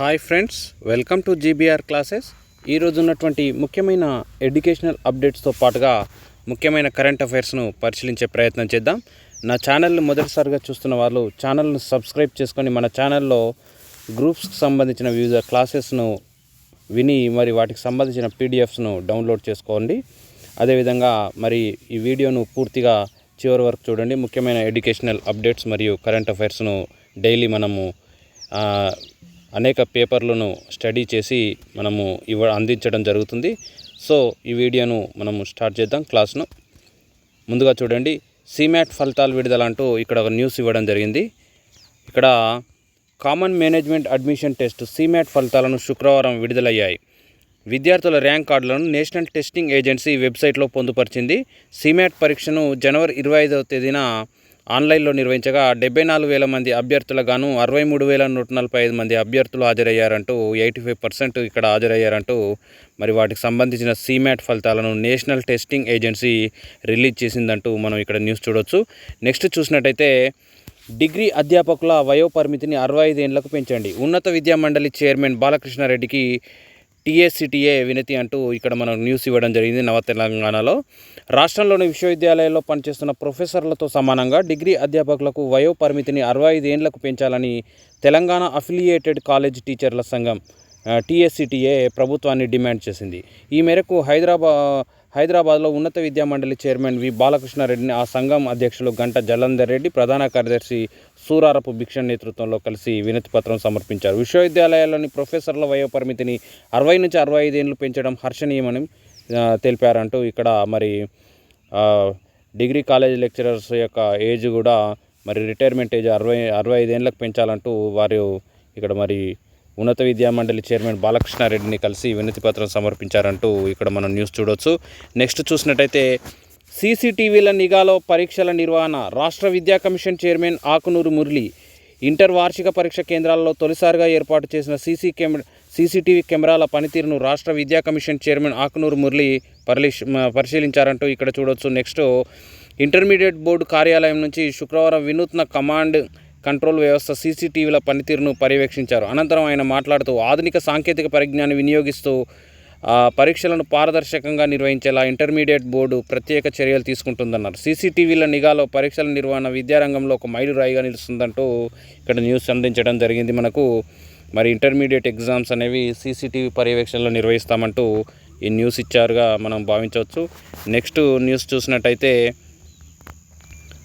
Hi friends welcome to GBR classes. ఈరోజు ఉన్నటువంటి ముఖ్యమైన ఎడ్యుకేషనల్ అప్డేట్స్తో పాటుగా ముఖ్యమైన కరెంట్ అఫైర్స్ను పరిశీలించే ప్రయత్నం చేద్దాం. నా ఛానల్ని మొదటిసారిగా చూస్తున్న వాళ్ళు ఛానల్ను సబ్స్క్రైబ్ చేసుకొని మన ఛానల్లో గ్రూప్స్కి సంబంధించిన వివిధ క్లాసెస్ను విని మరి వాటికి సంబంధించిన పీడిఎఫ్స్ను డౌన్లోడ్ చేసుకోండి. అదేవిధంగా మరి ఈ వీడియోను పూర్తిగా చివరి వరకు చూడండి. ముఖ్యమైన ఎడ్యుకేషనల్ అప్డేట్స్ మరియు కరెంట్ అఫైర్స్ను డైలీ మనము అనేక పేపర్లను స్టడీ చేసి మనము ఇవ్వ అందించడం జరుగుతుంది. సో ఈ వీడియోను మనము స్టార్ట్ చేద్దాం క్లాస్ను. ముందుగా చూడండి. సిమాట్ ఫలితాలు విడుదల అంటూ ఇక్కడ ఒక న్యూస్ ఇవ్వడం జరిగింది. ఇక్కడ common management admission test CMAT ఫలితాలను శుక్రవారం విడుదలయ్యాయి. విద్యార్థుల ర్యాంక్ కార్డులను నేషనల్ టెస్టింగ్ ఏజెన్సీ వెబ్సైట్లో పొందుపరిచింది. సిమాట్ పరీక్షను జనవరి ఇరవై ఐదవ తేదీన ఆన్లైన్లో నిర్వహించగా డెబ్బై నాలుగు వేల మంది అభ్యర్థులుగాను అరవై మూడు వేల నూట నలభై ఐదు మంది అభ్యర్థులు హాజరయ్యారంటూ ఎయిటీ ఫైవ్ పర్సెంట్ ఇక్కడ హాజరయ్యారంటూ మరి వాటికి సంబంధించిన సిమాట్ ఫలితాలను నేషనల్ టెస్టింగ్ ఏజెన్సీ రిలీజ్ చేసిందంటూ మనం ఇక్కడ న్యూస్ చూడొచ్చు. నెక్స్ట్ చూసినట్టయితే డిగ్రీ అధ్యాపకుల వయోపరిమితిని అరవై ఐదు ఏళ్ళకు పెంచండి. ఉన్నత విద్యా మండలి చైర్మన్ బాలకృష్ణారెడ్డికి టీఎస్సిటీఏ వినతి అంటూ ఇక్కడ మనం న్యూస్ ఇవ్వడం జరిగింది నవ తెలంగాణలో. రాష్ట్రంలోని విశ్వవిద్యాలయాల్లో పనిచేస్తున్న ప్రొఫెసర్లతో సమానంగా డిగ్రీ అధ్యాపకులకు వయో పరిమితిని అరవై ఐదు ఏండ్లకు పెంచాలని తెలంగాణ అఫిలియేటెడ్ కాలేజ్ టీచర్ల సంఘం టీఎస్సిటీఏ ప్రభుత్వాన్ని డిమాండ్ చేసింది. ఈ మేరకు హైదరాబాద్ హైదరాబాద్లో ఉన్నత విద్యా మండలి చైర్మన్ వి బాలకృష్ణారెడ్డిని ఆ సంఘం అధ్యక్షులు గంట జలంధర్ రెడ్డి ప్రధాన కార్యదర్శి సూరారపు భిక్ష నేతృత్వంలో కలిసి వినతి పత్రం సమర్పించారు. విశ్వవిద్యాలయాల్లోని ప్రొఫెసర్ల వయోపరిమితిని అరవై నుంచి అరవై ఐదు పెంచడం హర్షణీయమని తెలిపారంటూ ఇక్కడ మరి డిగ్రీ కాలేజ్ లెక్చరర్స్ యొక్క ఏజ్ కూడా మరి రిటైర్మెంట్ ఏజ్ అరవై అరవై ఐదు పెంచాలంటూ వారు ఇక్కడ మరి ఉన్నత విద్యా మండలి చైర్మన్ బాలకృష్ణారెడ్డిని కలిసి వినతి పత్రం సమర్పించారంటూ ఇక్కడ మనం న్యూస్ చూడొచ్చు. నెక్స్ట్ చూసినట్టయితే సీసీటీవీల నిఘాలో పరీక్షల నిర్వహణ రాష్ట్ర విద్యా commission chairman Akunuri Murali inter వార్షిక పరీక్ష కేంద్రాల్లో తొలిసారిగా ఏర్పాటు చేసిన సీసీ కెమెరా సీసీటీవీ కెమెరాల పనితీరును రాష్ట్ర విద్యా కమిషన్ చైర్మన్ ఆకునూరు మురళి పరిలిష్ పరిశీలించారంటూ ఇక్కడ చూడొచ్చు. నెక్స్ట్ ఇంటర్మీడియట్ బోర్డు కార్యాలయం నుంచి శుక్రవారం వినూత్న కమాండ్ కంట్రోల్ వ్యవస్థ సీసీటీవీల పనితీరును పర్యవేక్షించారు. అనంతరం ఆయన మాట్లాడుతూ ఆధునిక సాంకేతిక పరిజ్ఞానం వినియోగిస్తూ ఆ, పరీక్షలను పారదర్శకంగా నిర్వహించేలా ఇంటర్మీడియట్ బోర్డు ప్రత్యేక చర్యలు తీసుకుంటుందన్నారు. సీసీటీవీల నిఘాలో పరీక్షల నిర్వహణ విద్యారంగంలో ఒక మైలురాయిగా నిలుస్తుందంటూ ఇక్కడ న్యూస్ అందించడం జరిగింది. మనకు మరి ఇంటర్మీడియట్ ఎగ్జామ్స్ అనేవి సీసీటీవీ పర్యవేక్షణలో నిర్వహిస్తామంటూ ఈ న్యూస్ ఇచ్చారుగా మనం భావించవచ్చు. నెక్స్ట్ న్యూస్ చూసినట్టయితే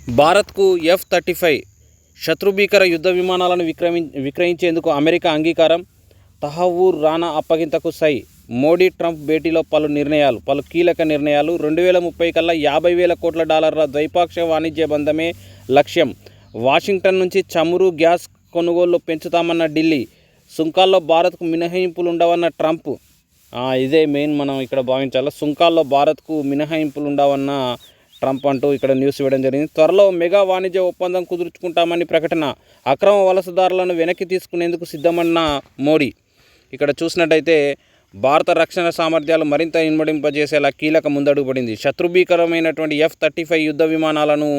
భారత్కు ఎఫ్ థర్టీ ఫైవ్ శత్రుభీకర యుద్ధ విమానాలను విక్రమి విక్రయించేందుకు అమెరికా అంగీకారం. తహవూర్ రానా అప్పగింతకు సై. మోడీ ట్రంప్ భేటీలో పలు నిర్ణయాలు పలు కీలక నిర్ణయాలు. రెండు వేల ముప్పై కల్లా యాభై వేల కోట్ల డాలర్ల ద్వైపాక్షిక వాణిజ్య బంధమే లక్ష్యం. వాషింగ్టన్ నుంచి చమురు గ్యాస్ కొనుగోళ్ళు పెంచుతామన్న ఢిల్లీ. సుంకాల్లో భారత్కు మినహాయింపులు ఉండవన్న ట్రంప్ ఇదే మెయిన్ మనం ఇక్కడ భావించాలి. సుంకాల్లో భారత్కు మినహాయింపులు ఉండవన్న ట్రంప్ అంటూ ఇక్కడ న్యూస్ ఇవ్వడం జరిగింది. త్వరలో మెగా వాణిజ్య ఒప్పందం కుదుర్చుకుంటామని ప్రకటన అక్రమ వలసదారులను వెనక్కి తీసుకునేందుకు సిద్ధమన్న మోడీ. ఇక్కడ చూసినట్టయితే భారత రక్షణ సామర్థ్యాలు మరింత ఇన్మడింపజేసేలా కీలక ముందడుగు పడింది. శత్రుభీకరమైనటువంటి ఎఫ్ థర్టీ ఫైవ్ యుద్ధ విమానాలను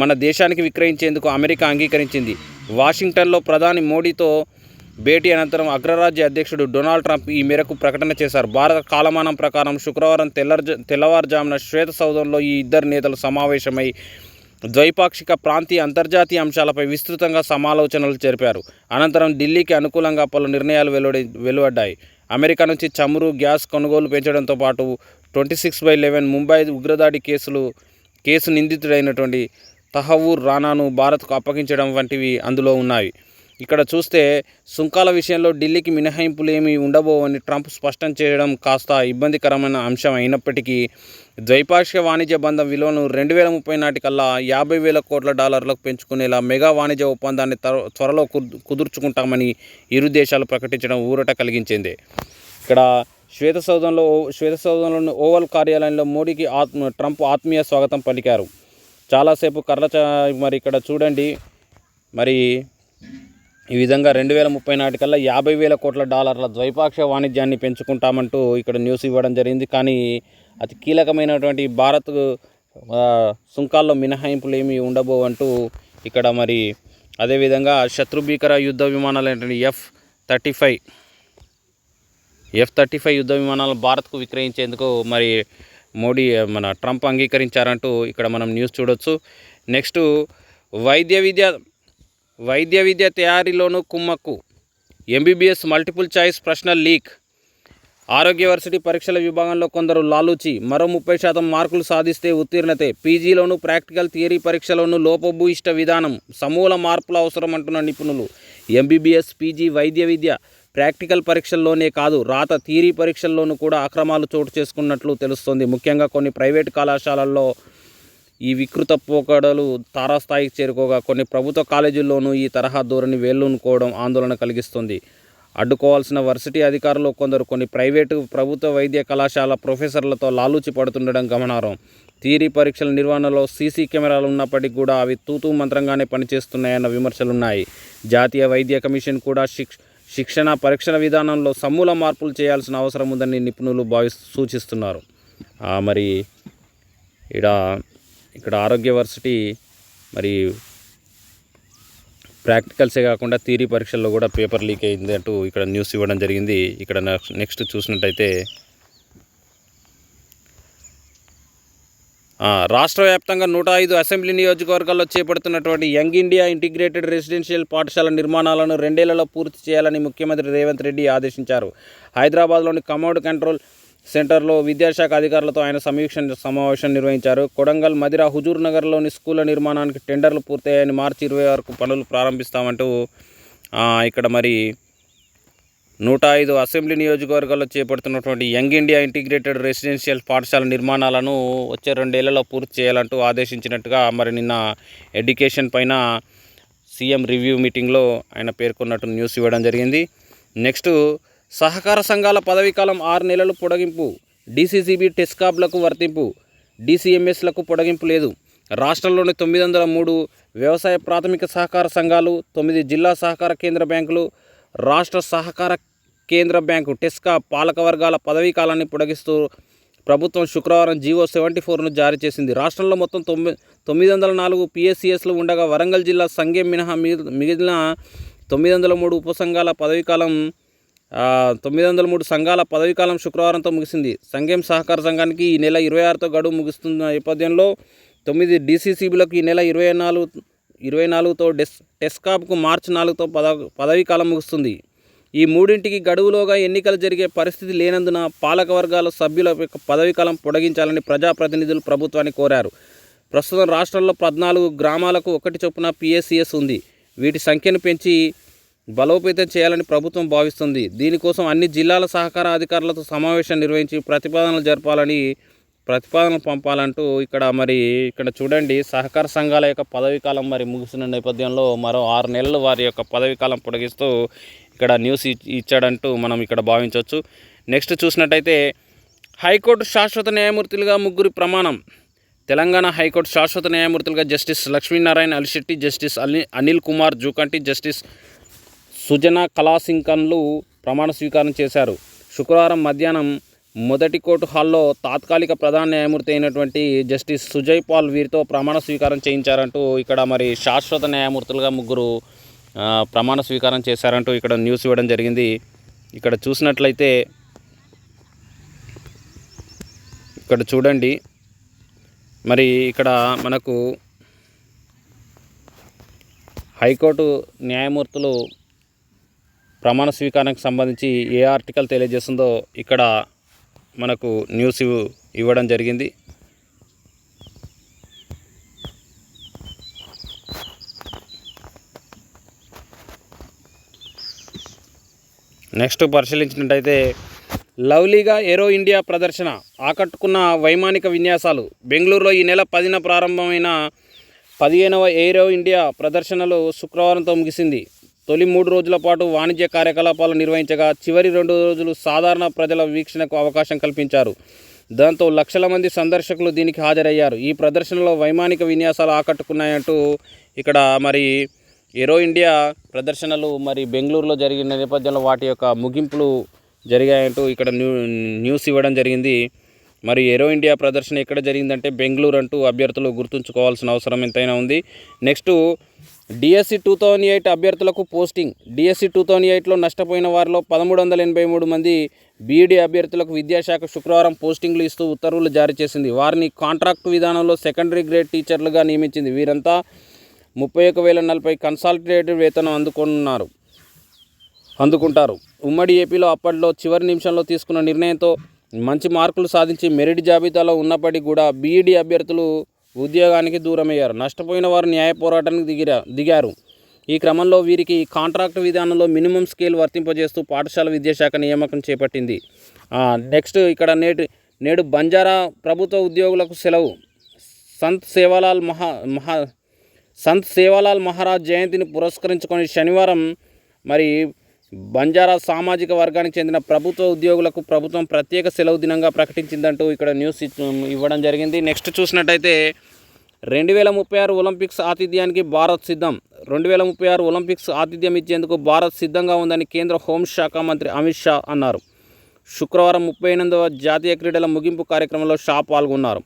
మన దేశానికి విక్రయించేందుకు అమెరికా అంగీకరించింది. వాషింగ్టన్లో ప్రధాని మోడీతో భేటీ అనంతరం అగ్రరాజ్య అధ్యక్షుడు డొనాల్డ్ ట్రంప్ ఈ మేరకు ప్రకటన చేశారు. భారత కాలమానం ప్రకారం శుక్రవారం తెల్లర్జ తెల్లవారుజామున శ్వేత సౌధంలో ఈ ఇద్దరు నేతలు సమావేశమై ద్వైపాక్షిక ప్రాంతీయ అంతర్జాతీయ అంశాలపై విస్తృతంగా సమాలోచనలు జరిపారు. అనంతరం ఢిల్లీకి అనుకూలంగా పలు నిర్ణయాలు వెలువడి వెలువడ్డాయి. అమెరికా నుంచి చమురు గ్యాస్ కొనుగోలు పెంచడంతో పాటు twenty six by eleven Mumbai ఉగ్రదాడి కేసులు కేసు నిందితుడైనటువంటి తహవూర్ రానాను భారత్కు అప్పగించడం వంటివి అందులో ఉన్నాయి. ఇక్కడ చూస్తే సుంకాల విషయంలో ఢిల్లీకి మినహాయింపులు ఏమీ ఉండబోవని ట్రంప్ స్పష్టం చేయడం కాస్త ఇబ్బందికరమైన అంశం అయినప్పటికీ ద్వైపాక్షిక వాణిజ్య బంధం విలువను రెండు వేల ముప్పై నాటికల్లా యాభై వేల కోట్ల డాలర్లకు పెంచుకునేలా మెగా వాణిజ్య ఒప్పందాన్ని త్వర- త్వరలో కుదుర్చుకుంటామని ఇరు దేశాలు ప్రకటించడం ఊరట కలిగించింది. ఇక్కడ శ్వేత సౌధంలో శ్వేత సౌధంలోని ఓవల్ కార్యాలయంలో మోడీకి ఆత్మ ట్రంప్ ఆత్మీయ స్వాగతం పలికారు. చాలాసేపు కర్రచ మరి ఇక్కడ చూడండి. మరి ఈ విధంగా రెండు వేల ముప్పై నాటికల్లా యాభై వేల కోట్ల డాలర్ల ద్వైపాక్షిక వాణిజ్యాన్ని పెంచుకుంటామంటూ ఇక్కడ న్యూస్ ఇవ్వడం జరిగింది. కానీ అతి కీలకమైనటువంటి భారత్ సుంకాల్లో మినహాయింపులు ఏమీ ఉండబోవంటూ ఇక్కడ మరి అదేవిధంగా శత్రుభీకర యుద్ధ విమానాలైనటువంటి F thirty five F thirty five యుద్ధ విమానాలను భారత్కు విక్రయించేందుకు మరి మోడీ మన ట్రంప్ అంగీకరించారంటూ ఇక్కడ మనం న్యూస్ చూడొచ్చు. నెక్స్ట్ వైద్య విద్య వైద్య విద్య తయారీలోనూ కుమ్మక్కు. ఎంబీబీఎస్ మల్టిపుల్ చాయిస్ ప్రశ్నల్ లీక్. ఆరోగ్య వర్సిటీ పరీక్షల విభాగంలో కొందరు లాలూచి మరో ముప్పై శాతం మార్కులు సాధిస్తే ఉత్తీర్ణతే. పీజీలోను ప్రాక్టికల్ థియరీ పరీక్షలోను లోపభూయిష్ట విధానం. సమూల మార్పులు అవసరం అంటున్న నిపుణులు ఎంబీబీఎస్ పీజీ వైద్య విద్య ప్రాక్టికల్ పరీక్షల్లోనే కాదు రాత థియరీ పరీక్షల్లోనూ కూడా అక్రమాలు చోటు చేసుకున్నట్లు తెలుస్తోంది. ముఖ్యంగా కొన్ని ప్రైవేట్ కళాశాలల్లో ఈ వికృత పోకడలు తారాస్థాయికి చేరుకోగా కొన్ని ప్రభుత్వ కాలేజీల్లోనూ ఈ తరహా ధోరణి వేళ్ళూనుకోవడం ఆందోళన కలిగిస్తుంది. అడ్డుకోవాల్సిన వర్సిటీ అధికారులు కొందరు కొన్ని ప్రైవేటు ప్రభుత్వ వైద్య కళాశాల ప్రొఫెసర్లతో లాలూచి పడుతుండడం గమనార్హం. థియరీ పరీక్షల నిర్వహణలో సీసీ కెమెరాలు ఉన్నప్పటికీ కూడా అవి తూతూ మంత్రంగానే పనిచేస్తున్నాయన్న విమర్శలున్నాయి. జాతీయ వైద్య కమిషన్ కూడా శిక్ష శిక్షణ పరీక్షల విధానంలో సమూల మార్పులు చేయాల్సిన అవసరం ఉందని నిపుణులు భావి సూచిస్తున్నారు. మరి ఇక్కడ ఇక్కడ ఆరోగ్య వర్సిటీ మరి ప్రాక్టికల్సే కాకుండా థియరీ పరీక్షల్లో కూడా పేపర్ లీక్ అయింది అంటూ ఇక్కడ న్యూస్ ఇవ్వడం జరిగింది. ఇక్కడ నెక్స్ట్ నెక్స్ట్ చూసినట్టయితే రాష్ట్ర వ్యాప్తంగా నూట ఐదు అసెంబ్లీ నియోజకవర్గాల్లో చేపడుతున్నటువంటి యంగ్ ఇండియా ఇంటిగ్రేటెడ్ రెసిడెన్షియల్ పాఠశాల నిర్మాణాలను రెండేళ్ళలో పూర్తి చేయాలని ముఖ్యమంత్రి రేవంత్ రెడ్డి ఆదేశించారు. హైదరాబాద్లోని కమౌడ్ కంట్రోల్ సెంటర్లో విద్యాశాఖ అధికారులతో ఆయన సమీక్ష సమావేశం నిర్వహించారు. కొడంగల్ మదిర హుజూర్ నగర్లోని స్కూళ్ళ నిర్మాణానికి టెండర్లు పూర్తయ్యాయని మార్చి ఇరవై వరకు పనులు ప్రారంభిస్తామంటూ ఇక్కడ మరి నూట ఐదు అసెంబ్లీ నియోజకవర్గాల్లో చేపడుతున్నటువంటి యంగ్ ఇండియా ఇంటిగ్రేటెడ్ రెసిడెన్షియల్ పాఠశాల నిర్మాణాలను వచ్చే రెండేళ్ళలో పూర్తి చేయాలంటూ ఆదేశించినట్టుగా మరి నిన్న ఎడ్యుకేషన్ పైన సీఎం రివ్యూ మీటింగ్లో ఆయన పేర్కొన్నట్టు న్యూస్ ఇవ్వడం జరిగింది. నెక్స్ట్ సహకార సంఘాల పదవీకాలం ఆరు నెలలు పొడిగింపు. డీసీసీబీ టెస్కాబ్లకు వర్తింపు. డీసీఎంఎస్లకు పొడిగింపు లేదు. రాష్ట్రంలోని తొమ్మిది వందల మూడు వ్యవసాయ ప్రాథమిక సహకార సంఘాలు తొమ్మిది జిల్లా సహకార కేంద్ర బ్యాంకులు రాష్ట్ర సహకార కేంద్ర బ్యాంకు టెస్కా పాలక వర్గాల పదవీ కాలాన్ని పొడిగిస్తూ ప్రభుత్వం శుక్రవారం జీవో సెవెంటీ ఫోర్ను జారీ చేసింది. రాష్ట్రంలో మొత్తం తొమ్మిది తొమ్మిది వందల నాలుగు పిఎస్సిఎస్లు ఉండగా వరంగల్ జిల్లా సంఘం మినహా మిగిలిన తొమ్మిది వందల మూడు ఉపసంఘాల పదవీకాలం తొమ్మిది వందల మూడు సంఘాల పదవీకాలం శుక్రవారంతో ముగిసింది. సంఘం సహకార సంఘానికి ఈ నెల ఇరవై ఆరుతో గడువు ముగుస్తున్న నేపథ్యంలో తొమ్మిది డీసీసీబీలకు ఈ నెల ఇరవై నాలుగు ఇరవై నాలుగుతో డెస్ టెస్కాప్కు మార్చి నాలుగుతో పద పదవీకాలం ముగుస్తుంది. ఈ మూడింటికి గడువులోగా ఎన్నికలు జరిగే పరిస్థితి లేనందున పాలక వర్గాల సభ్యుల యొక్క పదవీకాలం పొడిగించాలని ప్రజాప్రతినిధులు ప్రభుత్వాన్ని కోరారు. ప్రస్తుతం రాష్ట్రంలో పద్నాలుగు గ్రామాలకు ఒకటి చొప్పున పిఎస్సిఎస్ ఉంది. వీటి సంఖ్యను పెంచి బలోపేతం చేయాలని ప్రభుత్వం భావిస్తుంది. దీనికోసం అన్ని జిల్లాల సహకార అధికారులతో సమావేశం నిర్వహించి ప్రతిపాదనలు జరపాలని ప్రతిపాదనలు పంపాలంటూ ఇక్కడ మరి ఇక్కడ చూడండి. సహకార సంఘాల యొక్క పదవీకాలం మరి ముగిసిన నేపథ్యంలో మరో ఆరు నెలలు వారి యొక్క పదవీకాలం పొడిగిస్తూ ఇక్కడ న్యూస్ ఇచ్చాడంటూ మనం ఇక్కడ భావించవచ్చు. నెక్స్ట్ చూసినట్టయితే హైకోర్టు శాశ్వత న్యాయమూర్తులుగా ముగ్గురి ప్రమాణం. తెలంగాణ హైకోర్టు శాశ్వత న్యాయమూర్తులుగా జస్టిస్ లక్ష్మీనారాయణ అలిశెట్టి జస్టిస్ అని అనిల్ కుమార్ జూకంటి జస్టిస్ సుజన కళాసింకన్లు ప్రమాణ స్వీకారం చేశారు. శుక్రవారం మధ్యాహ్నం మొదటి కోర్టు హాల్లో తాత్కాలిక ప్రధాన న్యాయమూర్తి అయినటువంటి జస్టిస్ సుజయ్ పాల్ వీరితో ప్రమాణ స్వీకారం చేయించారంటూ ఇక్కడ మరి శాశ్వత న్యాయమూర్తులుగా ముగ్గురు ప్రమాణ స్వీకారం చేశారంటూ ఇక్కడ న్యూస్ ఇవ్వడం జరిగింది. ఇక్కడ చూసినట్లయితే ఇక్కడ చూడండి. మరి ఇక్కడ మనకు హైకోర్టు న్యాయమూర్తులు ప్రమాణ స్వీకారానికి సంబంధించి ఏ ఆర్టికల్ తెలియజేస్తుందో ఇక్కడ మనకు న్యూస్ ఇవ్వడం జరిగింది. నెక్స్ట్ పరిశీలించినట్టయితే లవ్లీగా ఏరో ఇండియా ప్రదర్శన ఆకట్టుకున్న వైమానిక విన్యాసాలు. బెంగళూరులో ఈ నెల పదిన ప్రారంభమైన పదిహేనవ ఏరో ఇండియా ప్రదర్శనలు శుక్రవారంతో ముగిసింది. తొలి మూడు రోజుల పాటు వాణిజ్య కార్యకలాపాలు నిర్వహించగా చివరి రెండు రోజులు సాధారణ ప్రజల వీక్షణకు అవకాశం కల్పించారు. దాంతో లక్షల మంది సందర్శకులు దీనికి హాజరయ్యారు. ఈ ప్రదర్శనలో వైమానిక విన్యాసాలు ఆకట్టుకున్నాయంటూ ఇక్కడ మరి ఏరో ఇండియా ప్రదర్శనలు మరి బెంగళూరులో జరిగిన నేపథ్యంలో వాటి యొక్క ముగింపులు జరిగాయంటూ ఇక్కడ న్యూ న్యూస్ ఇవ్వడం జరిగింది. మరి ఏరో ఇండియా ప్రదర్శన ఎక్కడ జరిగిందంటే బెంగళూరు అంటూ అభ్యర్థులు గుర్తుంచుకోవాల్సిన అవసరం ఎంతైనా ఉంది. Next DSC two thousand eight అభ్యర్థులకు పోస్టింగ్. డిఎస్సి టూ థౌజండ్ ఎయిట్లో నష్టపోయిన వారిలో పదమూడు వందల ఎనభై మూడు మంది బీఈడీ అభ్యర్థులకు విద్యాశాఖ శుక్రవారం పోస్టింగ్లు ఇస్తూ ఉత్తర్వులు జారీ చేసింది. వారిని కాంట్రాక్ట్ విధానంలో సెకండరీ గ్రేడ్ టీచర్లుగా నియమించింది. వీరంతా ముప్పై ఒక వేల నలభై కన్సాలిడేటెడ్ వేతనం అందుకున్నారు. అందుకుంటారు. ఉమ్మడి ఏపీలో అప్పట్లో చివరి నిమిషంలో తీసుకున్న నిర్ణయంతో మంచి మార్కులు సాధించి మెరిట్ జాబితాలో ఉన్నప్పటికీ కూడా బీఈడీ అభ్యర్థులు ఉద్యోగానికి దూరమయ్యారు. నష్టపోయిన వారు న్యాయ పోరాటానికి దిగిరా దిగారు. ఈ క్రమంలో వీరికి కాంట్రాక్ట్ విధానంలో మినిమం స్కేల్ వర్తింపజేస్తూ పాఠశాల విద్యాశాఖ నియామకం చేపట్టింది. ఆ, నెక్స్ట్ ఇక్కడ నేటి నేడు బంజారా ప్రభుత్వ ఉద్యోగులకు సెలవు. సంత్ సేవాలాల్ మహా మహా సంత్ సేవాలాల్ మహారాజ్ జయంతిని పురస్కరించుకొని శనివారం మరి బంజారా సామాజిక వర్గానికి చెందిన ప్రభుత్వ ఉద్యోగులకు ప్రభుత్వం ప్రత్యేక సెలవు దినంగా ప్రకటించిందంటూ ఇక్కడ న్యూస్ ఇవ్వడం జరిగింది. నెక్స్ట్ చూసినట్టయితే రెండు వేల ముప్పై ఆరు ఒలింపిక్స్ ఆతిథ్యానికి భారత్ సిద్ధం. రెండు వేల ముప్పై ఆరు ఒలింపిక్స్ ఆతిథ్యం ఇచ్చేందుకు భారత్ సిద్ధంగా ఉందని కేంద్ర హోంశాఖ మంత్రి అమిత్ షా అన్నారు. శుక్రవారం ముప్పై ఎనిమిదవ జాతీయ క్రీడల ముగింపు కార్యక్రమంలో షా పాల్గొన్నారు.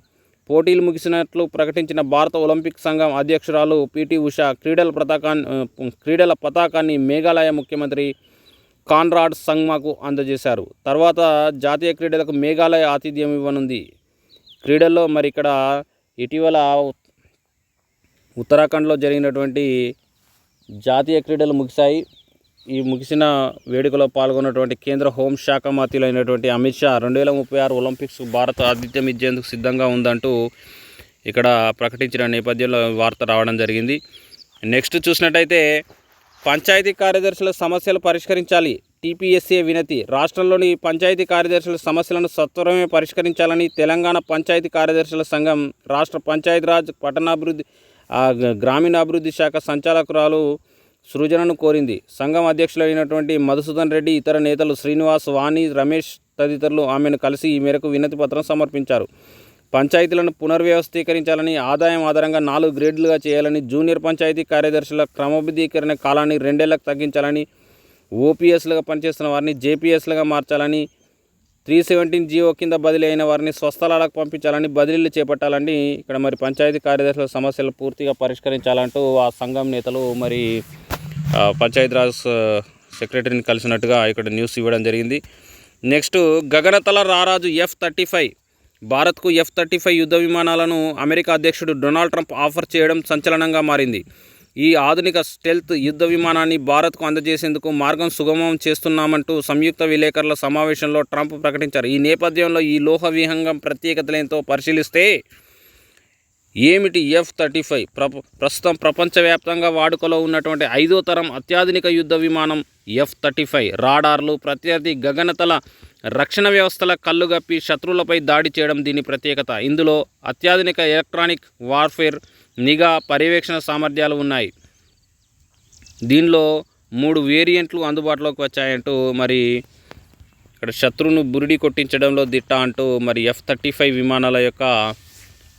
పోటీలు ముగిసినట్లు ప్రకటించిన భారత ఒలింపిక్ సంఘం అధ్యక్షురాలు పిటి ఉష క్రీడల పతాకాన్ని క్రీడల పతాకాన్ని మేఘాలయ ముఖ్యమంత్రి కాన్రాడ్ సంగ్మాకు అందజేశారు. తర్వాత జాతీయ క్రీడలకు మేఘాలయ ఆతిథ్యం ఇవ్వనుంది. క్రీడల్లో మరి ఇక్కడ ఇటీవల ఉత్తరాఖండ్లో జరిగినటువంటి జాతీయ క్రీడలు ముగిశాయి. ఈ ముగిసిన వేడుకలో పాల్గొన్నటువంటి కేంద్ర హోంశాఖ మంత్రులైనటువంటి అమిత్ షా రెండు వేల ముప్పై ఆరు ఒలింపిక్స్ భారత్ ఆతిథ్యం ఇచ్చేందుకు సిద్ధంగా ఉందంటూ ఇక్కడ ప్రకటించిన నేపథ్యంలో వార్త రావడం జరిగింది. నెక్స్ట్ చూసినట్టయితే పంచాయతీ కార్యదర్శుల సమస్యలు పరిష్కరించాలి. టీపీఎస్ఏ వినతి. రాష్ట్రంలోని పంచాయతీ కార్యదర్శుల సమస్యలను సత్వరమే పరిష్కరించాలని తెలంగాణ పంచాయతీ కార్యదర్శుల సంఘం రాష్ట్ర పంచాయతీరాజ్ పట్టణాభివృద్ధి గ్రామీణాభివృద్ధి శాఖ సంచాలకురాలు సృజనను కోరింది. సంఘం అధ్యక్షులైనటువంటి మధుసూదన్ రెడ్డి ఇతర నేతలు శ్రీనివాస్ వాణి రమేష్ తదితరులు ఆమెను కలిసి ఈ మేరకు వినతి పత్రం సమర్పించారు. పంచాయతీలను పునర్వ్యవస్థీకరించాలని ఆదాయం ఆధారంగా నాలుగు గ్రేడ్లుగా చేయాలని జూనియర్ పంచాయతీ కార్యదర్శుల క్రమబద్ధీకరణ కాలాన్ని రెండేళ్ళకు తగ్గించాలని ఓపీఎస్లుగా పనిచేస్తున్న వారిని జేపీఎస్లుగా మార్చాలని త్రీ సెవెంటీన్ జీవో కింద బదిలీ అయిన వారిని స్వస్థలాలకు పంపించాలని బదిలీలు చేపట్టాలని ఇక్కడ మరి పంచాయతీ కార్యదర్శుల సమస్యలు పూర్తిగా పరిష్కరించాలంటూ ఆ సంఘం నేతలు మరి పంచాయతీరాజ్ సెక్రటరీని కలిసినట్టుగా ఇక్కడ న్యూస్ ఇవ్వడం జరిగింది. నెక్స్ట్ గగనతల రారాజు ఎఫ్ థర్టీ ఫైవ్ భారత్కు ఎఫ్ థర్టీ ఫైవ్ యుద్ధ విమానాలను అమెరికా అధ్యక్షుడు డొనాల్డ్ ట్రంప్ ఆఫర్ చేయడం సంచలనంగా మారింది. ఈ ఆధునిక స్టెల్త్ యుద్ధ విమానాన్ని భారత్కు అందజేసేందుకు మార్గం సుగమం చేస్తున్నామంటూ సంయుక్త విలేకరుల సమావేశంలో ట్రంప్ ప్రకటించారు. ఈ నేపథ్యంలో ఈ లోహ విహంగం ప్రత్యేకతలేంతో పరిశీలిస్తే ఏమిటి ఎఫ్ థర్టీ ఫైవ్ ప్రప ప్రస్తుతం ప్రపంచవ్యాప్తంగా వాడుకలో ఉన్నటువంటి ఐదో తరం అత్యాధునిక యుద్ధ విమానం ఎఫ్ థర్టీ ఫైవ్ రాడార్లు ప్రత్యర్థి గగనతల రక్షణ వ్యవస్థల కళ్ళుగప్పి శత్రువులపై దాడి చేయడం దీని ప్రత్యేకత. ఇందులో అత్యాధునిక ఎలక్ట్రానిక్ వార్ఫేర్ నిఘా పర్యవేక్షణ సామర్థ్యాలు ఉన్నాయి. దీనిలో మూడు వేరియంట్లు అందుబాటులోకి వచ్చాయంటూ మరి ఇక్కడ శత్రువును బురిడి కొట్టించడంలో దిట్ట అంటూ మరి ఎఫ్ థర్టీ ఫైవ్ విమానాల యొక్క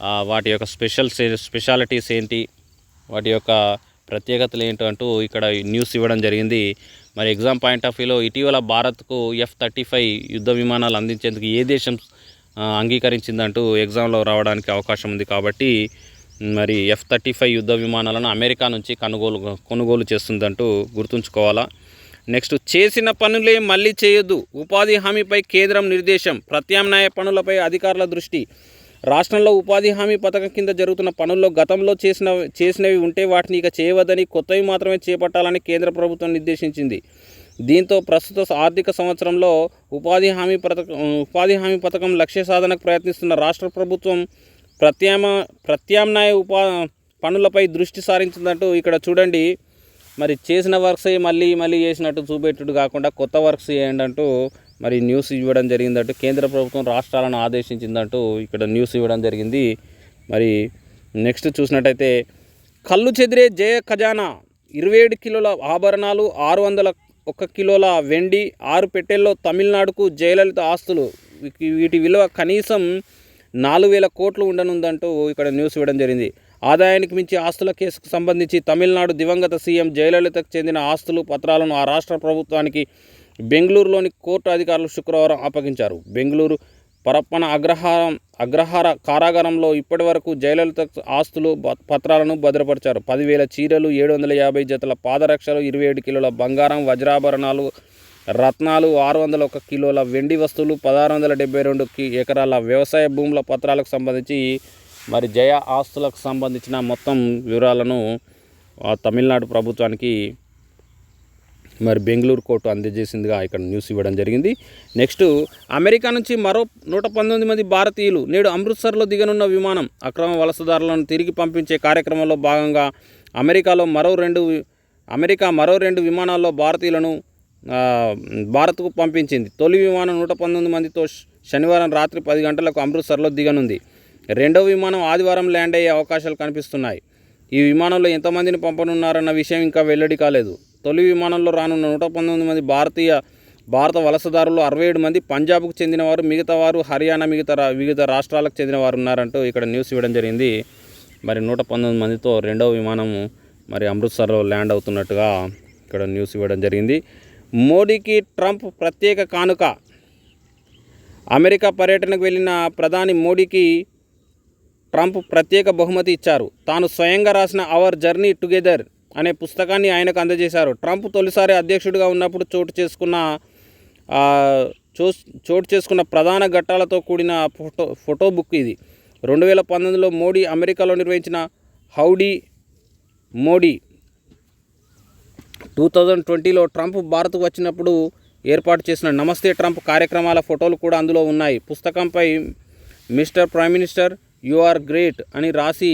వాటి యొక్క స్పెషల్ స్పెషాలిటీస్ ఏంటి? వాటి యొక్క ప్రత్యేకతలు ఏంటో అంటూ ఇక్కడ న్యూస్ ఇవ్వడం జరిగింది. మరి ఎగ్జామ్ పాయింట్ ఆఫ్ వ్యూలో ఇటీవల భారత్కు ఎఫ్ థర్టీ ఫైవ్ యుద్ధ విమానాలు అందించేందుకు ఏ దేశం అంగీకరించిందంటూ ఎగ్జామ్లో రావడానికి అవకాశం ఉంది కాబట్టి మరి ఎఫ్ థర్టీ ఫైవ్ యుద్ధ విమానాలను అమెరికా నుంచి కొనుగోలు కొనుగోలు చేస్తుందంటూ గుర్తుంచుకోవాలా? నెక్స్ట్ చేసిన పనులే మళ్ళీ చేయొద్దు. ఉపాధి హామీపై కేంద్రం నిర్దేశం. ప్రత్యామ్నాయ పనులపై అధికారుల దృష్టి. రాష్ట్రంలో ఉపాధి హామీ పథకం కింద జరుగుతున్న పనుల్లో గతంలో చేసిన చేసినవి ఉంటే వాటిని ఇక చేయవద్దని కొత్తవి మాత్రమే చేపట్టాలని కేంద్ర ప్రభుత్వం నిర్దేశించింది. దీంతో ప్రస్తుత ఆర్థిక సంవత్సరంలో ఉపాధి హామీ పథకం ఉపాధి హామీ పథకం లక్ష్య సాధనకు ప్రయత్నిస్తున్న రాష్ట్ర ప్రభుత్వం ప్రత్యామ ప్రత్యామ్నాయ ఉపా పనులపై దృష్టి సారించిందంటూ ఇక్కడ చూడండి. మరి చేసిన వర్క్స్ మళ్ళీ మళ్ళీ చేసినట్టు చూపెట్టుడు కాకుండా కొత్త వర్క్స్ చేయండి అంటూ మరి న్యూస్ ఇవ్వడం జరిగిందంటూ కేంద్ర ప్రభుత్వం రాష్ట్రాలను ఆదేశించిందంటూ ఇక్కడ న్యూస్ ఇవ్వడం జరిగింది. మరి నెక్స్ట్ చూసినట్టయితే కళ్ళు చెదిరే జయ ఖజానా ఇరవై ఏడు కిలోల ఆభరణాలు ఆరు వందల ఒక కిలోల వెండి ఆరు పెట్టెల్లో తమిళనాడుకు జయలలిత ఆస్తులు వీటి- వీటి విలువ కనీసం నాలుగు వేల కోట్లు ఉండనుందంటూ ఇక్కడ న్యూస్ ఇవ్వడం జరిగింది. ఆదాయానికి మించి ఆస్తుల కేసుకు సంబంధించి తమిళనాడు దివంగత సీఎం జయలలితకు చెందిన ఆస్తులు పత్రాలను ఆ రాష్ట్ర ప్రభుత్వానికి బెంగళూరులోని కోర్టు అధికారులు శుక్రవారం అప్పగించారు బెంగళూరు పరప్పన అగ్రహారం అగ్రహార కారాగారంలో ఇప్పటి వరకు జయలలిత ఆస్తులు పత్రాలను భద్రపరిచారు. పదివేల చీరలు ఏడు వందల యాభై జతల పాదరక్షలు ఇరవై ఏడు కిలోల బంగారం వజ్రాభరణాలు రత్నాలు ఆరు వందల ఒక కిలోల వెండి వస్తువులు పదహారు వందల డెబ్బై రెండు కి- ఎకరాల వ్యవసాయ భూముల పత్రాలకు సంబంధించి మరి జయ ఆస్తులకు సంబంధించిన మొత్తం వివరాలను తమిళనాడు ప్రభుత్వానికి మరి బెంగళూరు కోర్టు అందజేసిందిగా ఇక్కడ న్యూస్ ఇవ్వడం జరిగింది. నెక్స్ట్ అమెరికా నుంచి మరో నూట పంతొమ్మిది మంది భారతీయులు నేడు అమృత్సర్లో దిగనున్న విమానం అక్రమ వలసదారులను తిరిగి పంపించే కార్యక్రమంలో భాగంగా అమెరికాలో మరో రెండు అమెరికా మరో రెండు విమానాల్లో భారతీయులను భారత్కు పంపించింది. తొలి విమానం నూట పంతొమ్మిది మందితో శనివారం రాత్రి పది గంటలకు అమృత్సర్లో దిగనుంది. రెండో విమానం ఆదివారం ల్యాండ్ అయ్యే అవకాశాలు కనిపిస్తున్నాయి. ఈ విమానంలో ఎంతమందిని పంపనున్నారన్న విషయం ఇంకా వెల్లడి కాలేదు. తొలి విమానంలో రానున్న నూట పంతొమ్మిది మంది భారతీయ భారత వలసదారులు అరవై ఏడు మంది పంజాబ్కు చెందినవారు మిగతా వారు హర్యానా మిగతా వివిధ రాష్ట్రాలకు చెందినవారు ఉన్నారంటూ ఇక్కడ న్యూస్ ఇవ్వడం జరిగింది. మరి నూట పంతొమ్మిది మందితో రెండవ విమానం మరి అమృత్సర్లో ల్యాండ్ అవుతున్నట్టుగా ఇక్కడ న్యూస్ ఇవ్వడం జరిగింది. మోడీకి ట్రంప్ ప్రత్యేక కానుక. అమెరికా పర్యటనకు వెళ్ళిన ప్రధాని మోడీకి ట్రంప్ ప్రత్యేక బహుమతి ఇచ్చారు. తాను స్వయంగా రాసిన అవర్ జర్నీ టుగెదర్ అనే పుస్తకాన్ని ఆయనకు అందజేశారు. ట్రంప్ తొలిసారి అధ్యక్షుడిగా ఉన్నప్పుడు చోటు చేసుకున్న చో చోటు చేసుకున్న ప్రధాన ఘట్టాలతో కూడిన ఫోటో ఫోటో బుక్ ఇది. రెండు వేల పంతొమ్మిదిలో మోడీ అమెరికాలో నిర్వహించిన హౌడీ మోడీ టూ థౌజండ్ ట్వంటీలో ట్రంప్ భారత్కు వచ్చినప్పుడు ఏర్పాటు చేసిన నమస్తే ట్రంప్ కార్యక్రమాల ఫోటోలు కూడా అందులో ఉన్నాయి. పుస్తకంపై mister prime minister you are great అని రాసి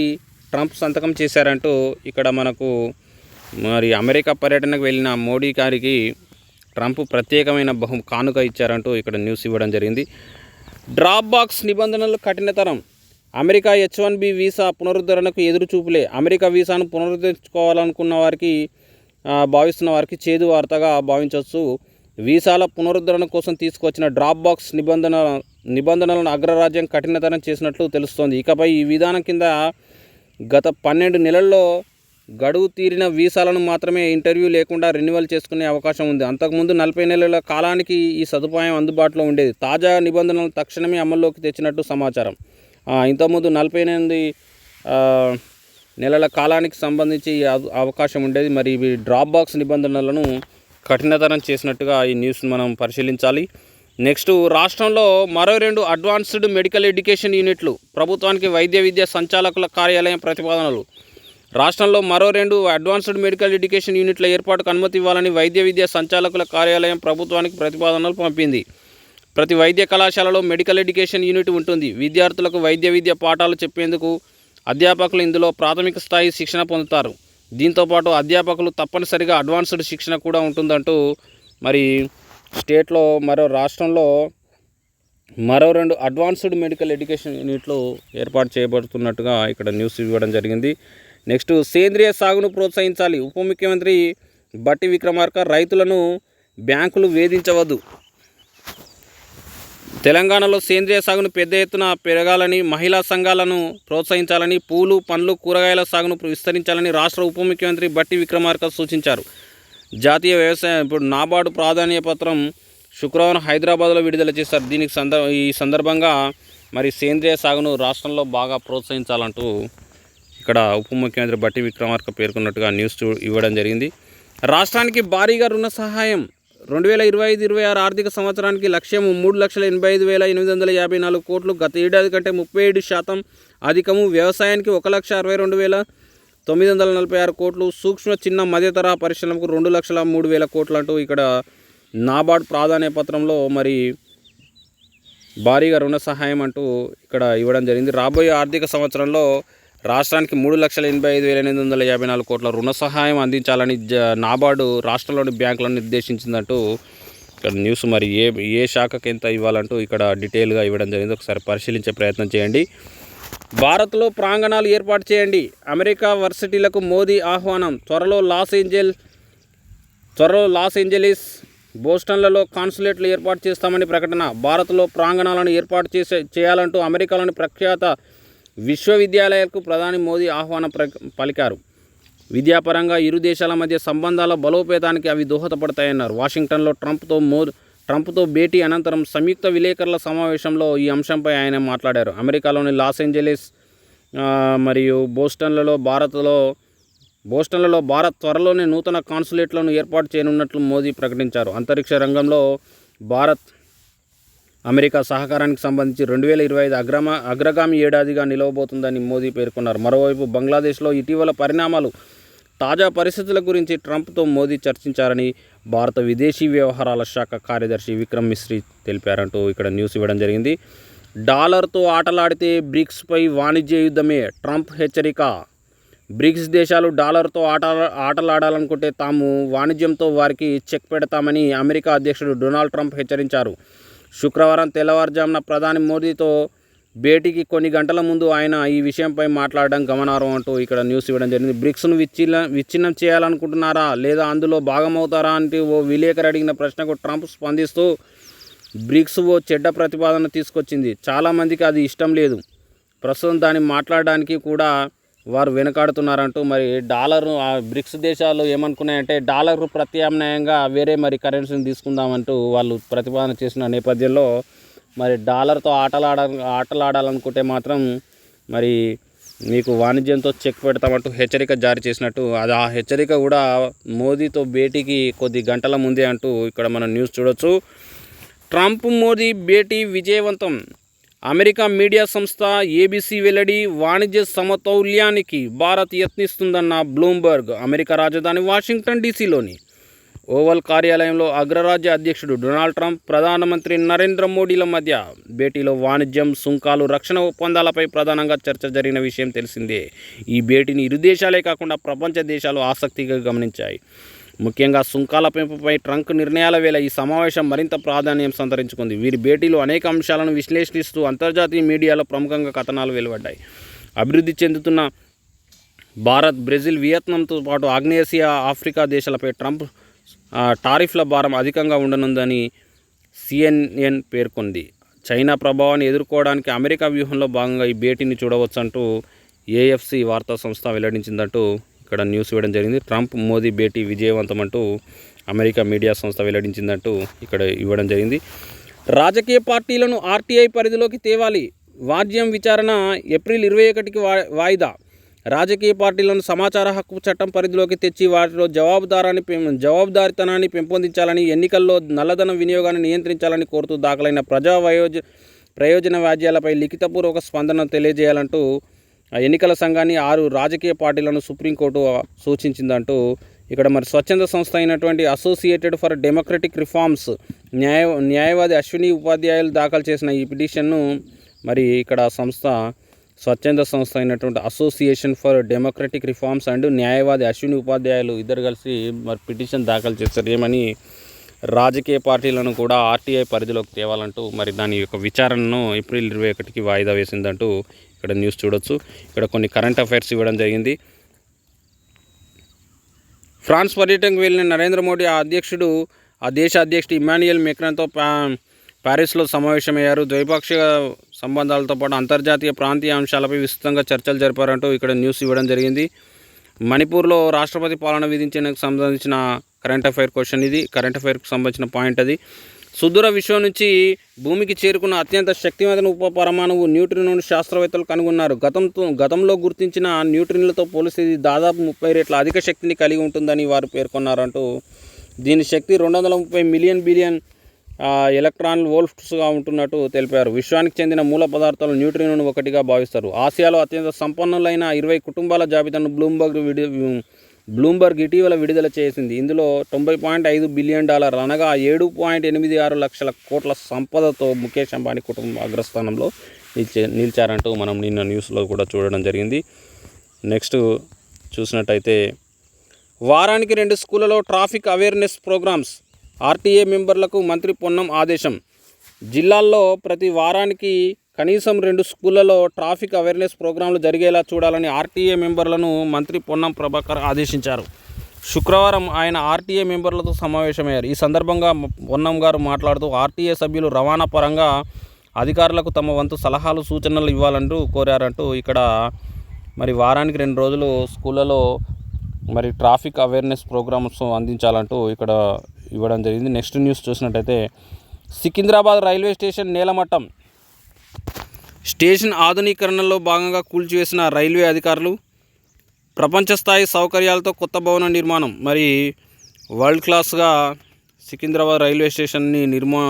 ట్రంప్ సంతకం చేశారంటూ ఇక్కడ మనకు మరి అమెరికా పర్యటనకు వెళ్ళిన మోడీ గారికి ట్రంప్ ప్రత్యేకమైన బహు కానుక ఇచ్చారంటూ ఇక్కడ న్యూస్ ఇవ్వడం జరిగింది. డ్రాప్ బాక్స్ నిబంధనలు కఠినతరం. America H one B visa పునరుద్ధరణకు ఎదురు చూపులే అమెరికా వీసాను పునరుద్ధరించుకోవాలనుకున్న వారికి భావిస్తున్న వారికి చేదు వార్తగా భావించవచ్చు. వీసాల పునరుద్ధరణ కోసం తీసుకొచ్చిన డ్రాప్ బాక్స్ నిబంధన నిబంధనలను అగ్రరాజ్యం కఠినతరం చేసినట్లు తెలుస్తోంది. ఇకపై ఈ విధానం కింద గత పన్నెండు నెలల్లో గడువు తీరిన వీసాలను మాత్రమే ఇంటర్వ్యూ లేకుండా రెన్యువల్ చేసుకునే అవకాశం ఉంది. అంతకుముందు నలభై నెలల కాలానికి ఈ సదుపాయం అందుబాటులో ఉండేది. తాజా నిబంధనలు తక్షణమే అమల్లోకి తెచ్చినట్టు సమాచారం. ఇంతకుముందు నలభై ఎనిమిది నెలల కాలానికి సంబంధించి ఈ అవ- అవకాశం ఉండేది. మరి ఇవి డ్రాప్ బాక్స్ నిబంధనలను కఠినతరం చేసినట్టుగా ఈ న్యూస్ మనం పరిశీలించాలి. నెక్స్ట్ రాష్ట్రంలో మరో రెండు అడ్వాన్స్డ్ మెడికల్ ఎడ్యుకేషన్ యూనిట్లు ప్రభుత్వానికి వైద్య విద్య సంచాలకుల కార్యాలయం ప్రతిపాదనలు. రాష్ట్రంలో మరో రెండు అడ్వాన్స్డ్ మెడికల్ ఎడ్యుకేషన్ యూనిట్ల ఏర్పాటుకు అనుమతి ఇవ్వాలని వైద్య విద్యా సంచాలకుల కార్యాలయం ప్రభుత్వానికి ప్రతిపాదనలు పంపింది. ప్రతి వైద్య కళాశాలలో మెడికల్ ఎడ్యుకేషన్ యూనిట్ ఉంటుంది. విద్యార్థులకు వైద్య విద్య పాఠాలు చెప్పేందుకు అధ్యాపకులు ఇందులో ప్రాథమిక స్థాయి శిక్షణ పొందుతారు. దీంతోపాటు అధ్యాపకులు తప్పనిసరిగా అడ్వాన్స్డ్ శిక్షణ కూడా ఉంటుందంటూ మరి స్టేట్లో మరో రాష్ట్రంలో మరో రెండు అడ్వాన్స్డ్ మెడికల్ ఎడ్యుకేషన్ యూనిట్లు ఏర్పాటు చేయబడుతున్నట్టుగా ఇక్కడ న్యూస్ ఇవ్వడం జరిగింది. నెక్స్ట్ సేంద్రియ సాగును ప్రోత్సహించాలి. ఉప ముఖ్యమంత్రి బట్టి విక్రమార్క రైతులను బ్యాంకులు వేధించవద్దు. తెలంగాణలో సేంద్రియ సాగును పెద్ద ఎత్తున పెరగాలని మహిళా సంఘాలను ప్రోత్సహించాలని పూలు పండ్లు కూరగాయల సాగును విస్తరించాలని రాష్ట్ర ఉప ముఖ్యమంత్రి బట్టి విక్రమార్క సూచించారు. జాతీయ వ్యవసాయ ఇప్పుడు నాబార్డు ప్రాధాన్య పత్రం శుక్రవారం హైదరాబాద్లో విడుదల చేశారు. దీనికి సందర్ ఈ సందర్భంగా మరి సేంద్రియ సాగును రాష్ట్రంలో బాగా ప్రోత్సహించాలంటూ ఇక్కడ ఉప ముఖ్యమంత్రి బట్టి విక్రమార్క పేర్కొన్నట్టుగా న్యూస్ చూ ఇవ్వడం జరిగింది. రాష్ట్రానికి భారీగా రుణ సహాయం రెండు వేల ఇరవై ఐదు ఇరవై ఆరు ఆర్థిక సంవత్సరానికి లక్ష్యం మూడు లక్షల ఎనభై ఐదు వేల ఎనిమిది వందల యాభై నాలుగు కోట్లు. గత ఏడాది కంటే ముప్పై ఏడు శాతం అధికము. వ్యవసాయానికి ఒక లక్ష అరవై రెండు వేల తొమ్మిది వందల నలభై ఆరు కోట్లు. సూక్ష్మ చిన్న మధ్యతర పరిశ్రమకు రెండు లక్షల మూడు వేల కోట్లు అంటూ ఇక్కడ నాబార్డ్ ప్రాధాన్య పత్రంలో మరి భారీగా రుణ సహాయం అంటూ ఇక్కడ ఇవ్వడం జరిగింది. రాబోయే ఆర్థిక సంవత్సరంలో రాష్ట్రానికి మూడు లక్షల ఎనభై ఐదు వేల ఎనిమిది వందల యాభై నాలుగు కోట్ల రుణ సహాయం అందించాలని జ నాబార్డు రాష్ట్రంలోని బ్యాంకులను నిర్దేశించిందంటూ ఇక్కడ న్యూస్ మరి ఏ ఏ శాఖకి ఎంత ఇవ్వాలంటూ ఇక్కడ డీటెయిల్గా ఇవ్వడం జరిగింది. ఒకసారి పరిశీలించే ప్రయత్నం చేయండి. భారత్లో ప్రాంగణాలు ఏర్పాటు చేయండి. అమెరికా వర్సిటీలకు మోదీ ఆహ్వానం. త్వరలో లాస్ ఏంజల్ త్వరలో లాస్ ఏంజలీస్ బోస్టన్లలో కాన్సులేట్లు ఏర్పాటు చేస్తామని ప్రకటన. భారత్లో ప్రాంగణాలను ఏర్పాటు చేసే చేయాలంటూ అమెరికాలోని ప్రఖ్యాత విశ్వవిద్యాలయాలకు ప్రధాని మోదీ ఆహ్వానం ప్ర పలికారు. విద్యాపరంగా ఇరు దేశాల మధ్య సంబంధాల బలోపేతానికి అవి దోహదపడతాయన్నారు. వాషింగ్టన్లో ట్రంప్తో మో ట్రంప్తో భేటీ అనంతరం సంయుక్త విలేకరుల సమావేశంలో ఈ అంశంపై ఆయన మాట్లాడారు. అమెరికాలోని లాస్ ఏంజలీస్ మరియు బోస్టన్లలో భారత్లో బోస్టన్లలో భారత్ త్వరలోనే నూతన కాన్సులేట్లను ఏర్పాటు చేయనున్నట్లు మోదీ ప్రకటించారు. అంతరిక్ష రంగంలో భారత్ అమెరికా సహకారానికి సంబంధించి రెండు వేల ఇరవై ఐదు అగ్రమ అగ్రగామి ఏడాదిగా నిలవబోతుందని మోదీ పేర్కొన్నారు. మరోవైపు బంగ్లాదేశ్లో ఇటీవల పరిణామాలు తాజా పరిస్థితుల గురించి ట్రంప్తో మోదీ చర్చించారని భారత విదేశీ వ్యవహారాల శాఖ కార్యదర్శి విక్రమ్ మిశ్రీ తెలిపారంటూ ఇక్కడ న్యూస్ ఇవ్వడం జరిగింది. డాలర్తో ఆటలాడితే బ్రిక్స్పై వాణిజ్య యుద్ధమే ట్రంప్ హెచ్చరిక. బ్రిక్స్ దేశాలు డాలర్తో ఆట ఆటలాడాలనుకుంటే తాము వాణిజ్యంతో వారికి చెక్ పెడతామని అమెరికా అధ్యక్షుడు డొనాల్డ్ ట్రంప్ హెచ్చరించారు. శుక్రవారం తెల్లవారుజామున ప్రధాని మోదీతో భేటీకి కొన్ని గంటల ముందు ఆయన ఈ విషయంపై మాట్లాడడం గమనార్హం అంటూ ఇక్కడ న్యూస్ ఇవ్వడం జరిగింది. బ్రిక్స్ను విచ్ఛిన్న విచ్ఛిన్నం చేయాలనుకుంటున్నారా లేదా అందులో భాగమవుతారా అంటే ఓ విలేకరు అడిగిన ప్రశ్నకు ట్రంప్ స్పందిస్తూ బ్రిక్స్ ఓ చెడ్డ ప్రతిపాదన తీసుకొచ్చింది. చాలామందికి అది ఇష్టం లేదు. ప్రస్తుతం దాన్ని మాట్లాడడానికి కూడా వారు వెనకాడుతున్నారంటూ మరి డాలర్ ఆ బ్రిక్స్ దేశాలు ఏమనుకున్నాయంటే డాలర్ ప్రత్యామ్నాయంగా వేరే మరి కరెన్సీని తీసుకుందామంటూ వాళ్ళు ప్రతిపాదన చేసిన నేపథ్యంలో మరి డాలర్తో ఆటలాడ ఆటలాడాలనుకుంటే మాత్రం మరి మీకు వాణిజ్యంతో చెక్ పెడతామంటూ హెచ్చరిక జారీ చేసినట్టు అది ఆ హెచ్చరిక కూడా మోదీతో భేటీకి కొద్ది గంటల ముందే అంటూ ఇక్కడ మనం న్యూస్ చూడొచ్చు. ట్రంప్ మోదీ భేటీ విజయవంతం. అమెరికా మీడియా సంస్థ ఏబీసీ వెల్లడి వాణిజ్య సమతౌల్యానికి భారత్ యత్నిస్తుందన్న బ్లూంబర్గ్ అమెరికా రాజధాని వాషింగ్టన్ డీసీలోని ఓవల్ కార్యాలయంలో అగ్రరాజ్య అధ్యక్షుడు డొనాల్డ్ ట్రంప్ ప్రధానమంత్రి నరేంద్ర మోడీల మధ్య భేటీలో వాణిజ్యం సుంకాలు రక్షణ ఒప్పందాలపై ప్రధానంగా చర్చ జరిగిన విషయం తెలిసిందే. ఈ భేటీని ఇరు దేశాలే కాకుండా ప్రపంచ దేశాలు ఆసక్తిగా గమనించాయి. ముఖ్యంగా సుంకాల పెంపుపై ట్రంక్ నిర్ణయాల వేళ ఈ సమావేశం మరింత ప్రాధాన్యం సంతరించుకుంది. వీరి భేటీలో అనేక అంశాలను విశ్లేషిస్తూ అంతర్జాతీయ మీడియాలో ప్రముఖంగా కథనాలు వెలువడ్డాయి. అభివృద్ధి చెందుతున్న భారత్ బ్రెజిల్ వియత్నాంతో పాటు ఆగ్నేయాసియా ఆఫ్రికా దేశాలపై ట్రంప్ టారిఫ్ల భారం అధికంగా ఉండనుందని సిఎన్ఎన్ పేర్కొంది. చైనా ప్రభావాన్ని ఎదుర్కోవడానికి అమెరికా వ్యూహంలో భాగంగా ఈ భేటీని చూడవచ్చంటూ ఏఎఫ్సి వార్తా సంస్థ వెల్లడించిందంటూ ఇక్కడ న్యూస్ ఇవ్వడం జరిగింది. ట్రంప్ మోదీ భేటీ విజయవంతం అంటూ అమెరికా మీడియా సంస్థ వెల్లడించిందంటూ ఇక్కడ ఇవ్వడం జరిగింది. రాజకీయ పార్టీలను ఆర్టీఐ పరిధిలోకి తేవాలి. వాద్యం విచారణ ఏప్రిల్ ఇరవై ఒకటికి వాయిదా. రాజకీయ పార్టీలను సమాచార హక్కు చట్టం పరిధిలోకి తెచ్చి వాటిలో జవాబుదారాన్ని పెం- జవాబుదారితనాన్ని పెంపొందించాలని ఎన్నికల్లో నల్లధనం వినియోగాన్ని నియంత్రించాలని కోరుతూ దాఖలైన ప్రజా వయోజ ప్రయోజన వ్యాజ్యాలపై లిఖితపూర్వక స్పందన తెలియజేయాలంటూ ఎన్నికల సంఘాన్ని ఆరు రాజకీయ పార్టీలను సుప్రీంకోర్టు సూచించిందంటూ ఇక్కడ మరి స్వచ్ఛంద సంస్థ అయినటువంటి అసోసియేటెడ్ ఫర్ డెమోక్రటిక్ రిఫార్మ్స్ న్యాయ న్యాయవాది అశ్విని ఉపాధ్యాయులు దాఖలు చేసిన ఈ పిటిషన్ను మరి ఇక్కడ సంస్థ స్వచ్ఛంద సంస్థ అయినటువంటి association for democratic reforms and న్యాయవాది అశ్విని ఉపాధ్యాయులు ఇద్దరు కలిసి మరి పిటిషన్ దాఖలు చేశారు. ఏమని రాజకీయ పార్టీలను కూడా ఆర్టీఐ పరిధిలోకి తేవాలంటూ మరి దాని యొక్క విచారణను ఏప్రిల్ ఇరవై ఒకటికి వాయిదా వేసిందంటూ ఇక్కడ న్యూస్ చూడొచ్చు. ఇక్కడ కొన్ని కరెంట్ అఫైర్స్ ఇవ్వడం జరిగింది. ఫ్రాన్స్ పర్యటనకు వెళ్ళిన నరేంద్ర మోడీ ఆ అధ్యక్షుడు ఆ దేశ అధ్యక్షుడు ఇమాన్యుయల్ మెక్రాన్తో పా ప్యారిస్లో సమావేశమయ్యారు. ద్వైపాక్షిక సంబంధాలతో పాటు అంతర్జాతీయ ప్రాంతీయ అంశాలపై విస్తృతంగా చర్చలు జరిపారంటూ ఇక్కడ న్యూస్ ఇవ్వడం జరిగింది. మణిపూర్లో రాష్ట్రపతి పాలన విధించడానికి సంబంధించిన కరెంట్ అఫైర్ క్వశ్చన్ ఇది. కరెంట్ అఫైర్కి సంబంధించిన పాయింట్ అది. సుదూర విశ్వం నుంచి భూమికి చేరుకున్న అత్యంత శక్తివంతమైన ఉప పరమాణువు న్యూట్రినోను శాస్త్రవేత్తలు కనుగొన్నారు. గతంతో గతంలో గుర్తించిన న్యూట్రిన్లతో పోలిస్తే ఇది దాదాపు ముప్పై రెట్ల అధిక శక్తిని కలిగి ఉంటుందని వారు పేర్కొన్నారంటూ దీని శక్తి రెండు వందల ముప్పై మిలియన్ బిలియన్ ఎలక్ట్రాన్ వోల్ఫ్స్గా ఉంటున్నట్టు తెలిపారు. విశ్వానికి చెందిన మూల పదార్థాలు న్యూట్రినోను ఒకటిగా భావిస్తారు. ఆసియాలో అత్యంత సంపన్నులైన ఇరవై కుటుంబాల జాబితాను బ్లూంబర్గ్ విడి బ్లూంబర్గ్ ఇటీవల విడుదల చేసింది. ఇందులో తొంభై పాయింట్ ఐదు బిలియన్ డాలర్ అనగా ఏడు పాయింట్ ఎనిమిది ఆరు లక్షల కోట్ల సంపదతో ముఖేష్ అంబానీ కుటుంబం అగ్రస్థానంలో నిలిచే నిలిచారంటూ మనం నిన్న న్యూస్లో కూడా చూడడం జరిగింది. నెక్స్ట్ చూసినట్టయితే వారానికి రెండు స్కూళ్ళలో ట్రాఫిక్ అవేర్నెస్ ప్రోగ్రామ్స్ ఆర్టీఏ మెంబర్లకు మంత్రి పొన్నం ఆదేశం. జిల్లాల్లో ప్రతి వారానికి కనీసం రెండు స్కూళ్ళలో ట్రాఫిక్ అవేర్నెస్ ప్రోగ్రాంలు జరిగేలా చూడాలని ఆర్టీఏ మెంబర్లను మంత్రి పొన్నం ప్రభాకర్ ఆదేశించారు. శుక్రవారం ఆయన ఆర్టీఏ మెంబర్లతో సమావేశమయ్యారు. ఈ సందర్భంగా పొన్నం గారు మాట్లాడుతూ ఆర్టీఏ సభ్యులు రవాణా పరంగా అధికారులకు తమ వంతు సలహాలు సూచనలు ఇవ్వాలంటూ కోరారంటూ ఇక్కడ మరి వారానికి రెండు రోజులు స్కూళ్ళలో మరి ట్రాఫిక్ అవేర్నెస్ ప్రోగ్రామ్స్ అందించాలంటూ ఇక్కడ ఇవ్వడం జరిగింది. నెక్స్ట్ న్యూస్ చూసినట్టయితే సికింద్రాబాద్ రైల్వే స్టేషన్ నేలమట్టం స్టేషన్ ఆధునీకరణలో భాగంగా కూల్చివేసిన రైల్వే అధికారులు ప్రపంచ స్థాయి సౌకర్యాలతో కొత్త భవన నిర్మాణం మరి వరల్డ్ క్లాస్గా సికింద్రాబాద్ రైల్వే స్టేషన్ని నిర్మా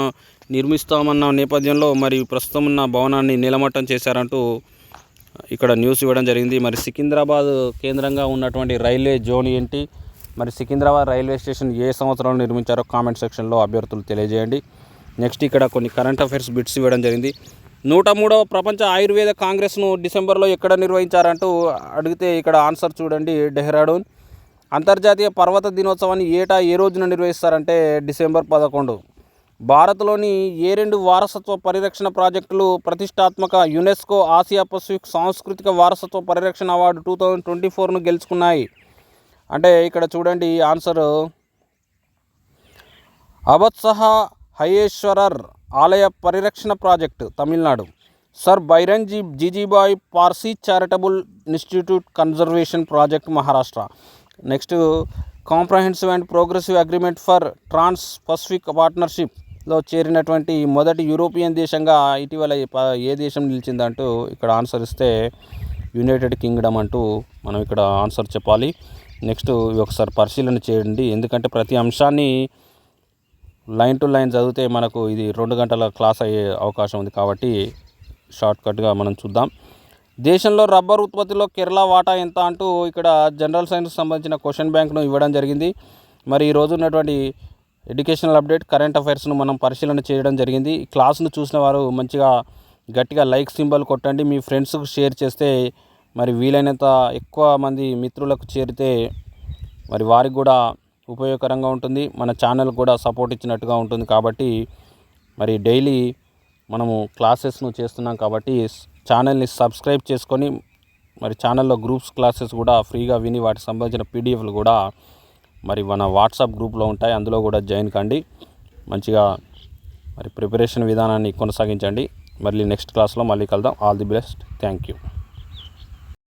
నిర్మిస్తామన్న నేపథ్యంలో మరి ప్రస్తుతం ఉన్న భవనాన్ని నిలమట్టం చేశారంటూ ఇక్కడ న్యూస్ ఇవ్వడం జరిగింది. మరి సికింద్రాబాద్ కేంద్రంగా ఉన్నటువంటి రైల్వే జోన్ ఏంటి? మరి సికింద్రాబాద్ రైల్వే స్టేషన్ ఏ సంవత్సరంలో నిర్మించారో కామెంట్ సెక్షన్లో అభ్యర్థులు తెలియజేయండి. నెక్స్ట్ ఇక్కడ కొన్ని కరెంట్ అఫైర్స్ బిట్స్ ఇవ్వడం జరిగింది. నూట మూడవ ప్రపంచ ఆయుర్వేద కాంగ్రెస్ను డిసెంబర్లో ఎక్కడ నిర్వహించారంటూ అడిగితే ఇక్కడ ఆన్సర్ చూడండి డెహ్రాడూన్. అంతర్జాతీయ పర్వత దినోత్సవాన్ని ఏటా ఏ రోజున నిర్వహిస్తారంటే డిసెంబర్ పదకొండు. భారత్లోని ఏ రెండు వారసత్వ పరిరక్షణ ప్రాజెక్టులు ప్రతిష్టాత్మక యునెస్కో ఆసియా పసిఫిక్ సాంస్కృతిక వారసత్వ పరిరక్షణ అవార్డు టూ థౌజండ్ ట్వంటీ ఫోర్ను గెలుచుకున్నాయి. అంటే ఇక్కడ చూడండి ఆన్సర్. అబత్సహ హయేశ్వరర్ ఆలయ పరిరక్షణ project Tamil Nadu. Sir Byramjee Jeejeebhoy Parsi charitable institute conservation project Maharashtra. Next comprehensive and progressive agreement for trans Pacific పార్ట్నర్షిప్లో చేరినటువంటి మొదటి యూరోపియన్ దేశంగా ఇటీవల ఏ దేశం నిలిచిందంటూ ఇక్కడ ఆన్సర్ ఇస్తే యునైటెడ్ కింగ్డమ్ అంటూ మనం ఇక్కడ ఆన్సర్ చెప్పాలి. నెక్స్ట్ ఒకసారి పరిశీలన చేయండి. ఎందుకంటే ప్రతి అంశాన్ని లైన్ టు లైన్ చదివితే మనకు ఇది రెండు గంటల క్లాస్ అయ్యే అవకాశం ఉంది కాబట్టి షార్ట్కట్గా మనం చూద్దాం. దేశంలో రబ్బర్ ఉత్పత్తిలో కేరళ వాటా ఎంత అంటూ ఇక్కడ జనరల్ సైన్స్ సంబంధించిన క్వశ్చన్ బ్యాంక్ను ఇవ్వడం జరిగింది. మరి ఈ ఉన్నటువంటి ఎడ్యుకేషనల్ అప్డేట్ కరెంట్ అఫైర్స్ను మనం పరిశీలన చేయడం జరిగింది. క్లాస్ను చూసిన వారు మంచిగా గట్టిగా లైక్ సింబల్ కొట్టండి. మీ ఫ్రెండ్స్కు షేర్ చేస్తే మరి వీలైనంత ఎక్కువ మంది మిత్రులకు చేరితే మరి వారికి కూడా ఉపయోగకరంగా ఉంటుంది. మన ఛానల్ కూడా సపోర్ట్ ఇచ్చినట్టుగా ఉంటుంది కాబట్టి మరి డైలీ మనము క్లాసెస్ను చేస్తున్నాం కాబట్టి ఛానల్ని సబ్స్క్రైబ్ చేసుకొని మరి ఛానల్లో గ్రూప్స్ క్లాసెస్ కూడా ఫ్రీగా విని వాటికి సంబంధించిన పీడిఎఫ్లు కూడా మరి మన వాట్సాప్ గ్రూప్లో ఉంటాయి. అందులో కూడా జాయిన్ కండి. మంచిగా మరి ప్రిపరేషన్ విధానాన్ని కొనసాగించండి. మళ్ళీ నెక్స్ట్ క్లాస్లో మళ్ళీ కలుద్దాం. All the best thank you